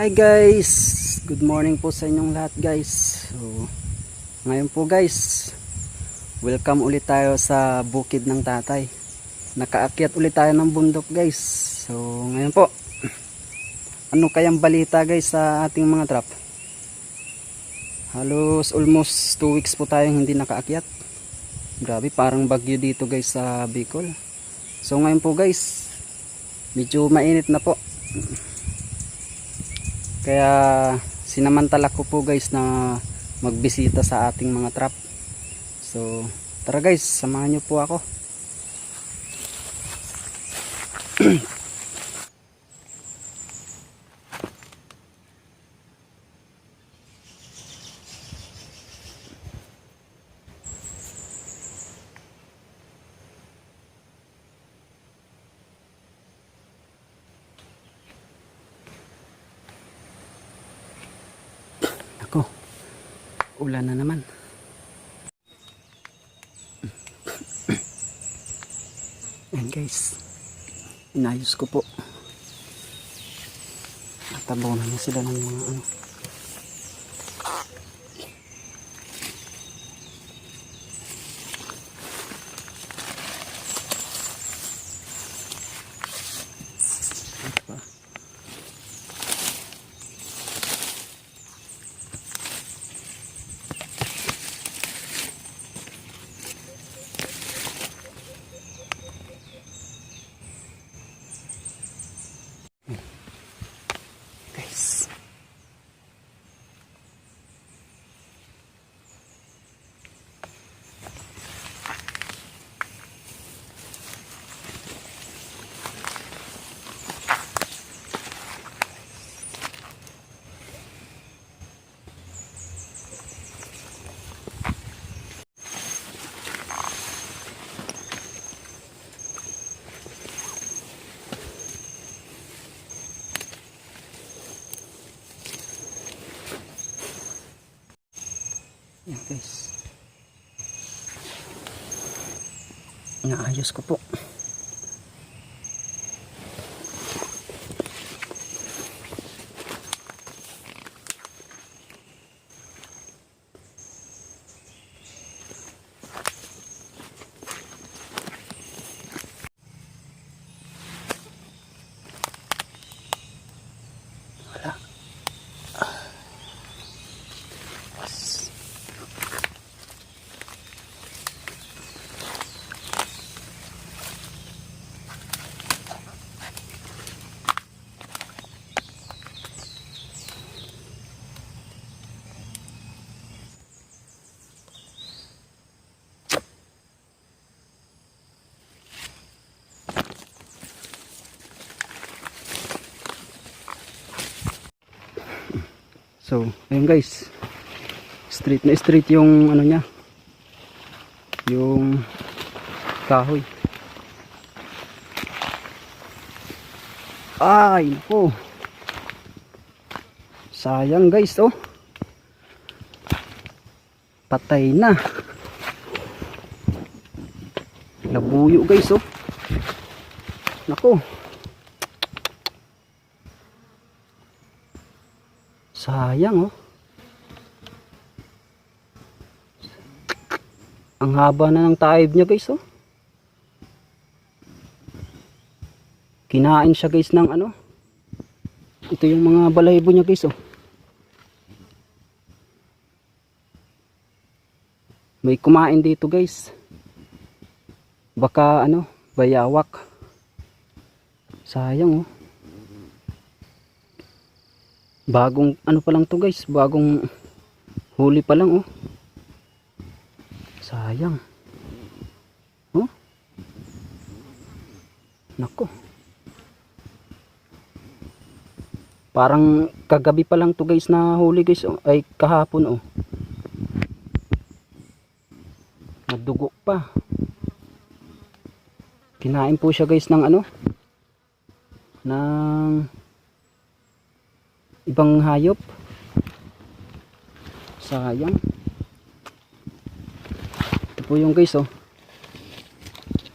Hi guys, good morning po sa inyong lahat guys. So, ngayon po guys, welcome ulit tayo sa bukid ng tatay. Nakaakyat ulit tayo ng bundok guys. So, ngayon po, ano kayang balita guys sa ating mga trap? Halos almost 2 weeks po tayong hindi nakaakyat. Grabe, parang bagyo dito guys sa Bicol. So ngayon po guys, medyo mainit na po. Kaya sinamantala ko po guys na magbisita sa ating mga trap. So tara guys, samahan niyo po. Ako, ulan na naman. Ayan guys, inayos ko po. Natabaw na sila ng mga ano. Yan guys. Naayos ko po. So, ayun guys. Straight na straight yung ano niya. Yung kahoy. Ay, nako. Sayang guys, oh. Patay na. Nabuyo guys, oh. Nako. Sayang oh. Ang haba na ng taib niya guys oh. Kinain siya guys ng ano. Ito yung mga balahibo niya guys oh. May kumain dito guys. Baka ano, bayawak. Sayang oh. Bagong ano pa lang to guys, bagong huli pa lang oh. Sayang. Oh. Nako. Parang kagabi pa lang to guys na huli guys oh. ay kahapon oh. Nadugo pa. Kinain po siya guys ng ano? ng ibang hayop sayang ito po yung guys oh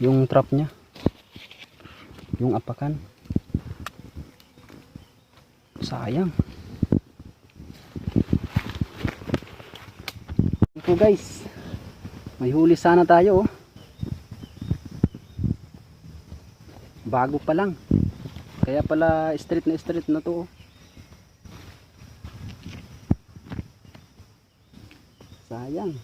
yung trap nya yung apakan Sayang. Ito guys. May huli sana tayo oh. Bago pa lang. Kaya pala street na street na to oh. Sayang.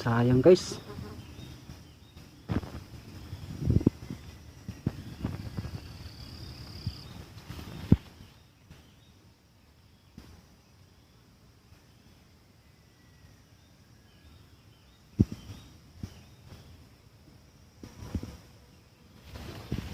Sayang guys.